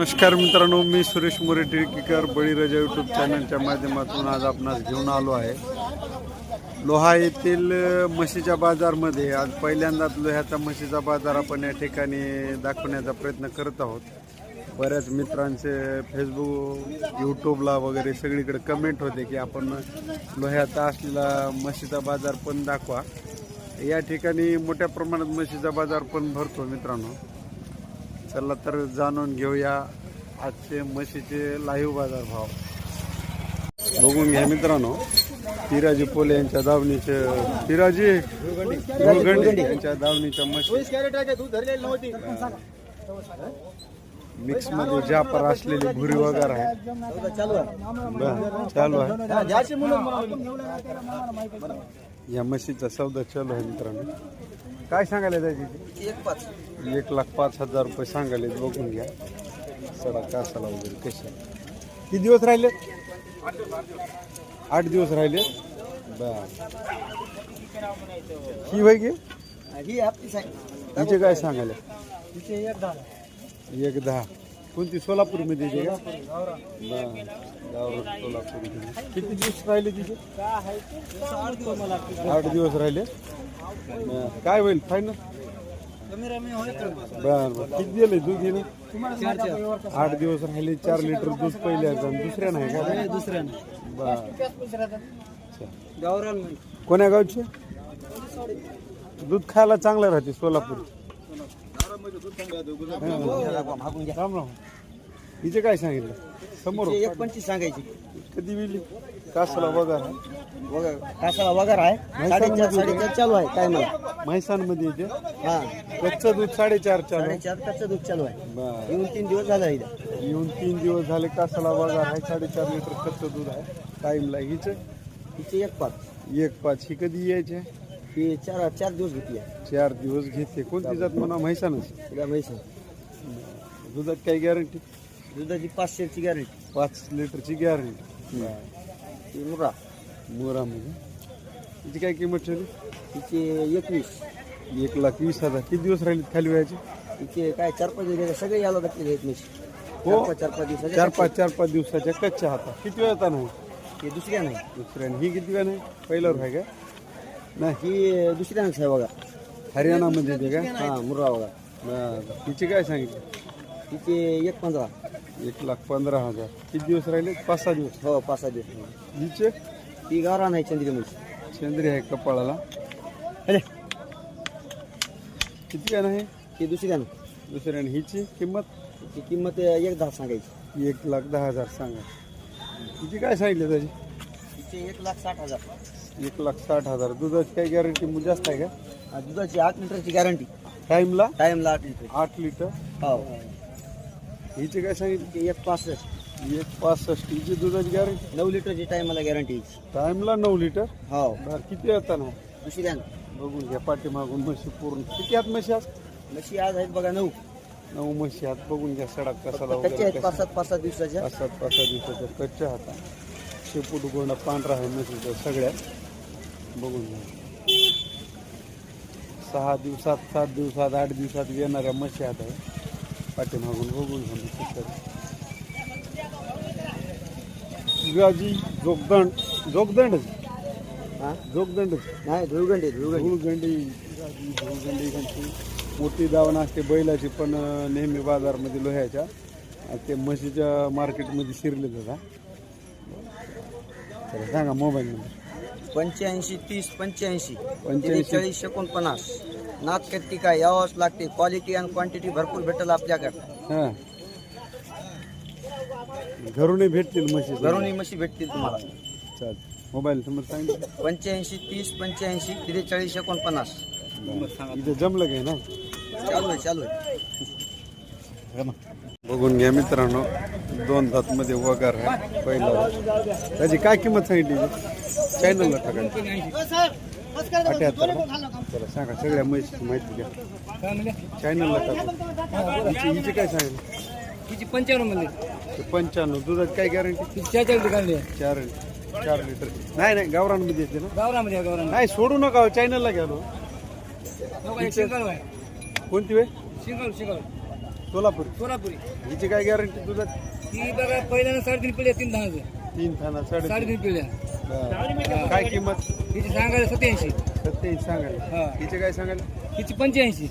नमस्कार मित्रांनो मी सुरेश मोरे टिळकीकर बळीराजा यूट्यूब चॅनलच्या माध्यमातून आज आपणास घेऊन आलो आहे. लोहा येथील म्हशीच्या बाजारमध्ये आज पहिल्यांदाच लोह्याचा म्हशीचा बाजार आपण या ठिकाणी दाखवण्याचा प्रयत्न करत आहोत. बऱ्याच मित्रांचे फेसबुक यूट्यूबला वगैरे सगळीकडे कमेंट होते की आपण लोह्याचा असलेला म्हशीचा बाजार पण दाखवा. या ठिकाणी मोठ्या प्रमाणात म्हशीचा बाजार पण भरतो मित्रांनो. चला तर जाणून घेऊया आजचे म्हशीचे लाईव्ह बाजार भाव बघून घ्या मित्रांनो पिराजी पोले यांच्या दावणीचे गुळगंडी यांच्या दावणीच्या म्हशी. मिक्समध्ये जापर असलेली भुरी वगैरे आहे. चालू आहे. या म्हशीचा सौदा चालू आहे मित्रांनो. काय सांगायला त्याची एक पाच एक लाख पाच हजार रुपये सांगायले बघून घ्या. सडा कासाला वगैरे कसे किती दिवस राहिले? आठ दिवस राहिले? बर. ही वय गे ही आपलीच आहे. तिचे काय सांगायला? तिचे एक दहा. एक दहा. कोणती? सोलापूरमध्ये येते का सोलापूर किती दिवस राहिले तिचे आठ दिवस राहिले. बरं. काय होईल? फायनल बर बर. किती दिले दूध येणे आठ दिवस राहिले चार लिटर दूध पहिले आणि दुसऱ्या नाही का? दुसऱ्या बर. कोण्या गावचे? दूध खायला चांगलं राहते सोलापूर. राम राम. हिचे काय सांगितलं? समोर एक पंचवीस सांगायची. कधी विली? कासला वगैरे वगैरे. कासाला वगैर आहे. साडेचार साडेचार चालू आहे काय मला म्हैसांमध्ये येते. हा. कच्चं दूध साडेचार चालू आहे. साडेचार कच्चं दूध चालू आहे. येऊन तीन दिवस झाला इथं. येऊन तीन दिवस झाले कासला वगैरे आहे साडेचार लिटर कच्चं दूध आहे. टाईमला हिचं. तिचे एक पाच एक पाच ही कधी यायचे? ही चार चार दिवस घेतली आहे. चार दिवस घेते कोणती जात म्हणा? म्हैसानच. तिला म्हैस. दुधात काही गॅरंटी दुधाची पाचशेची गॅरंटी पाच लिटरची गॅरंटी ती मुरा. मोरामध्ये तिची काय किंमत ठेवली तिचे एकवीस. एक लाख वीस हजार. किती दिवस राहिले खाली व्हायचे? तिचे काय चार पाच दिवस सगळे याला घातलेले आहेत म्हशी हो. चार पाच चार पाच दिवसाचे चार पाच चार पाच दिवसाच्या कच्च्या हातात. किती वेळ नाही हे दुसऱ्या नाही. दुसऱ्याने ही किती वेळ नाही पहिल्यावर आहे का? नाही ही दुसऱ्यानंच आहे बघा. हरियाणामध्ये येते का? हा मुर्रा बघा. बरं. हिची काय सांगितलं? तिचे एक पंधरा. एक लाख पंधरा हजार. किती दिवस राहिले? पाच सहा दिवस. हो पाच सहा दिवस. हिचे? ती गावरा नाही चंद्री म्हशी चंद्री आहे कपाळाला. अरे. किती वेळ नाही ती दुसऱ्यानं दुसऱ्याने हिची किंमत? ती किंमत एक दहा सांगायची. एक लाख दहा हजार सांगा. हिची काय सांगितलं त्याची? तिचे एक लाख साठ हजार. एक लाख साठ हजार. दुधाची काय गॅरंटी जास्त आहे का? दुधाची आठ लिटरची गॅरंटी टाईमला टाइमला आठ लिटर. आठ लिटर? हो. हिचे काय सांगितलं? तिचे एक पासष्ट. एक पासष्ट. हिची दुधाची गॅरंटी नऊ लिटरची टायमाला गॅरंटी टाईमला नऊ लिटर? हो. बरं किती येताना दुसऱ्यानं बघून घ्या पाठीमागून म्हशी पूर्ण. किती आत म्हशी आज? म्हशी आज आहेत बघा नऊ. नऊ म्हशी आत बघून घ्या सडक कसाला कच्चे वगैरे आहेत पाच सात पाच सात दिवसाच्या. पाच सात पाच सहा दिवसाच्या कच्च्या हाता शेपूट गोंडा पांढरा आहे म्हशीचा सगळ्यात. बघून घ्या. सहा दिवसात सात दिवसात आठ दिवसात येणाऱ्या हात आहे पाठीमागून बघून. शिवाजी जोगदंड जोगदंडच हा? जोगदंडच नाही धुळगंडी धुळगंडी. धुळगंडी ह्यांची मोठी दावण असते बैलाची पण नेहमी बाजारमध्ये लोह्याच्या. ते म्हशीच्या मार्केटमध्ये शिरले जातात सांगा मोबाईल नंबर. पंच्याऐंशी तीस पंच्याऐंशी पंच्याऐंशी. चाळीस एकोणपन्नास. नाक कट्टिका यावंच लागते. क्वालिटी आणि क्वांटिटी भरपूर भेटेल आपल्याकडे. हां. घरूनही भेटतील म्हशी. घरूनही म्हशी भेटतील तुम्हाला. चाल मोबाईल नंबर सांगितलं पंच्याऐंशी तीस पंच्याऐंशी त्रेचाळीस एकोणपन्नास. इथं जमलं काय ना चालू आहे चालू आहे. बघून घ्या मित्रांनो दोन दात मध्ये वगार आहे पहिला त्याची काय किंमत सांगितली चॅनलला टाकायची अठ्याहत्तर चला सांगा सगळ्या म्हशीची माहिती द्या चॅनलला टाका. हिची हिची काय सांगितलं? तिची पंच्याण्णव ते पंच्याण्णव. दुधाची काय गॅरंटी चार चार चार लिटर. नाही नाही गावरांमध्ये येते ना? गावरामध्ये गावरामध्ये नाही सोडू नका चॅनलला घ्यालो आहे. कोणती वे सिंगल सिंगल सोलापूर. सोलापुरी. हिची काय गॅरंटी दुधात ती बघा पहिल्यानं साडेतीन पिढ्या तीन दहाचं तीन थाना साडे साडेतीन पिढ्या. काय किंमत? हिची सांगायला सत्याऐंशी. सत्याऐंशी सांगायला. हा. हिचे काय सांगायला? हिची पंच्याऐंशी.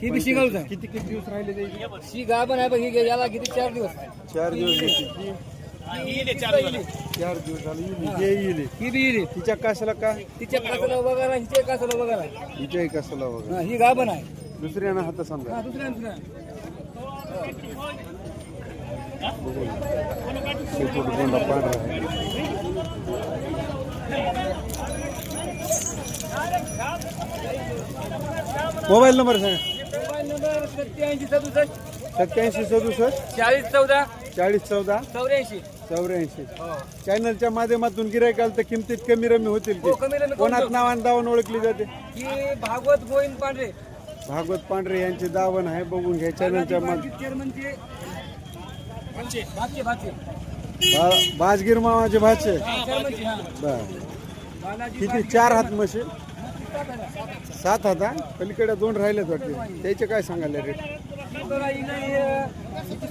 ही बी शिंगाळूच आहे किती किती दिवस राहिले जाईल ही गाभण आहे बघ ही याला किती? चार दिवस. चार दिवस येते. ती. चार दिवस. झाले येईल. हे. येईल ही बी येईल तिच्या कासाला का? तिच्या कासाला बघायला हिच्या कासाला बघायला हिच्याही कासाला वगैरे. हा, ही गाभण आहे. दुसऱ्यानं हात समजा हा दुसऱ्या दुसऱ्या शेपूट गोंडा पांढरा आहे मोबाईल नंबर सांगा सत्याऐंशी सदुसष्ट. सत्याऐंशी सदुसष्ट. चाळीस चौदा. चाळीस चौदा. चौऱ्याऐंशी. चौऱ्याऐंशी. चॅनलच्या माध्यमातून गिरायकाल तर किमतीत कमी रमी होतील हो की कोणात नावान दावण ओळखली जाते? ही भागवत गोविंद पांढरे. भागवत पांढरे यांचे दावण आहे बघून घ्या चॅनलच्या बा- बाजगीर मामाचे भाचे? बर. किती? चार हात म्हशी? सात हात पलीकडे दोन राहिलेत वाटते. त्याचे काय सांगायला रेट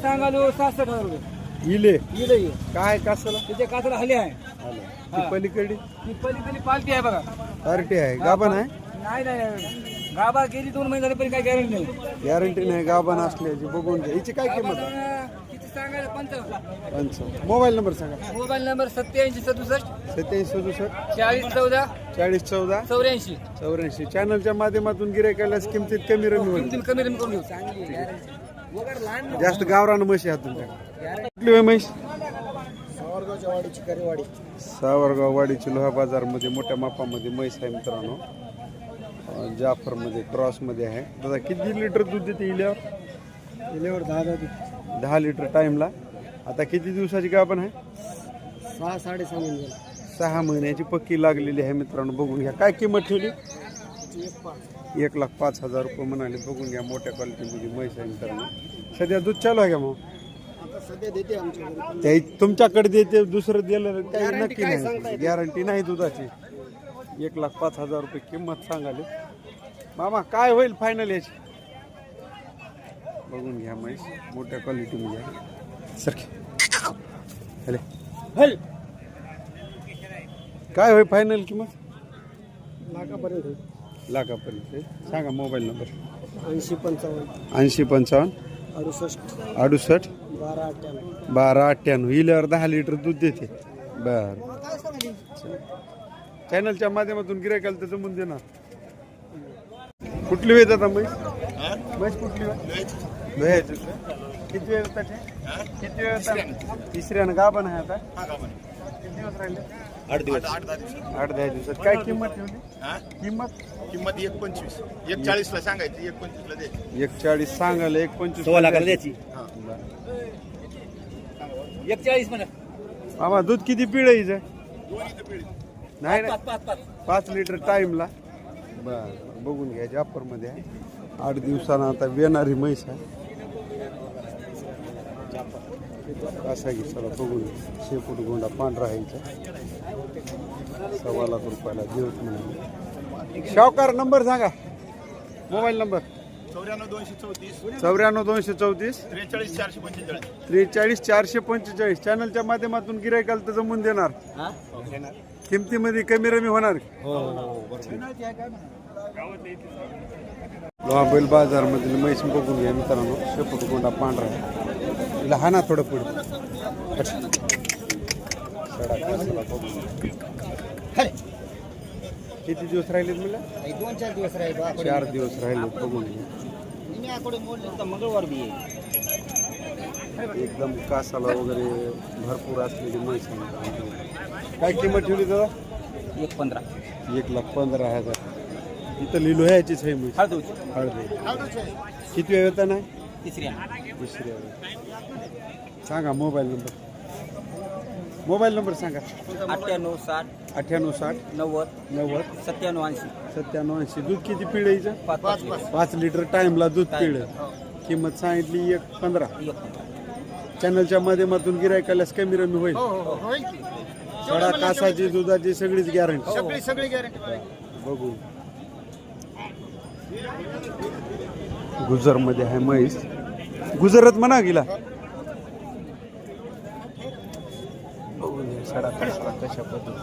सांगालो? सहासष्ट हजार रुपये. इले. हे. काय कासला? त्याच्या कासाला हले आहे. पलीकडे? पलीकडे पालटी आहे बघा. पार्टी आहे. गाभण आहे? नाही नाही. गाभा गेली दोन महिने झाले पण काही गॅरंटी नाही. गॅरंटी नाही गाभण असल्याची बघून घ्या. हिची काय किंमत आहे? गाभा किती सांगायला पंचावन्न पंच मोबाईल नंबर सांगा. मोबाईल नंबर सत्याऐंशी सदुसष्ट सत्याऐंशी सदुसष्ट चाळीस चौदा चाळीस चौदा चौऱ्याऐंशी. चौऱ्याऐंशी. चॅनलच्या माध्यमातून गिरायकालाच किमतीत कमी रमी होईल. कमी कमी करून जास्त गावरान म्हशी आहेत तुमच्याकडे कुठली होय म्हैस? सावरगावच्या वाडीची करेवाडी. सावरगाव वाडीची लोहा बाजारमध्ये मोठ्या मापामध्ये म्हैस आहे मित्रांनो. जाफरमध्ये क्रॉसमध्ये आहे. दादा किती लिटर दूध देते इल्यावर? इलेवर दहा दहा दहा लिटर टाईमला. आता किती दिवसाची गाभण आहे? सहा साडेसहा महिने सहा महिन्याची पक्की लागलेली आहे मित्रांनो बघून घ्या. काय किंमत ठेवली? एक लाख पाच हजार रुपये म्हणाले. बघून घ्या मोठ्या क्वालिटीमध्ये म्हैस आहे मित्रांनो. सध्या दूध चालू आहे का मग? आता सध्या देते आमच्याकडे. तुमच्याकडे देते दुसरं दिलं काही नक्की नाही. गॅरंटी नाही दुधाची. एक लाख पाच हजार रुपये किंमत सांगाले. मामा काय होईल फायनल याची? बघून घ्या म्हैस मोठ्या क्वालिटीमध्ये आहे. सर हले. हल. काय होईल फायनल किंमत? लाखापर्यंत होईल. लाखापर्यंत सांगा मोबाईल नंबर ऐंशी पंचावन्न. ऐंशी पंचावन्न. अडुसष्ट. अडुसष्ट. बारा अठ्ठ्याण्णव. बारा अठ्ठ्याण्णव. हिल्यावर दहा लिटर दूध देते. बर. चॅनलच्या माध्यमातून गिरायकाला तर जमून देणार. कुठली वेळ आता म्हैस? म्हैस कुठली वेळ? का? किती वेळ होता ते? किती वेळ होता तिसऱ्यानं. गाभण आहे आता? किती दिवस राहिले? आठ दिवस. आठ दहा दिवसात. काय किंमत ठेवली? हा? किंमत? किंमत एक पंचवीस एक चाळीसला सांगायची एक पंचवीसला द्यायची एक चाळीस सांगायला एक पंचवीस एक चाळीस म्हणा. मामा दूध किती पिढायचं दोन इथं पिढी नाही नाही. पाच लिटर टाइमला बर. बघून घ्या जाफरमध्ये आहे. आठ दिवसानं आता येणारी म्हैस आहे. कसा घे चला बघून. शेपूट गोंडा पांढरा आहे इथं. सव्वा लाख रुपयाला देऊत म्हणाले शावकार नंबर सांगा. Mobile number. चौऱ्याण्णव दोनशे चौतीस. चौऱ्याण्णव दोनशे चौतीस. त्रेचाळीस चारशे पंचेचाळीस. त्रेचाळीस चारशे पंचेचाळीस. चॅनलच्या माध्यमातून गिरायकाल तर जमून देणार. किमतीमध्ये कमी रमी होणार. लोहाबैल बाजार मधील म्हैस बघून घ्या मित्रांनो. शेपूट गोंडा पांढरा. आहे तिला हा ना थोडं पुढे. किती दिवस राहिले मला दोन चार दिवस राहील चार दिवस राहिले बघून घ्या. मंगळवार बी एकदम कासाला वगैरे भरपूर असलेली मित्रांनो. काय किंमत ठेवली दादा एक पंधरा. एक लाख पंधरा हजार. इथं लिहिलो ह्याचीच आहे हळदूच. हळदे. किती वेळ होता नाही तिसऱ्या वेळ सांगा मोबाईल नंबर. मोबाईल नंबर सांगा. अठ्ठ्याण्णव साठ. अठ्ठ्याण्णव साठ. नव्वद. नव्वद. सत्त्याण्णव ऐंशी. सत्त्याण्णव ऐंशी. दूध किती पिढीचं पाच पाच लिटर टाइमला दूध पिढ. किंमत सांगितली एक पंधरा. चॅनलच्या माध्यमातून गिरायकाल्यास कमी रमी होईल. सडा कासाची दुधाची सगळीच गॅरंटी सगळी सगळी गॅरंटी बघू. गुजरमध्ये आहे म्हैस. गुजरात म्हणा गेला. कशा पद्धती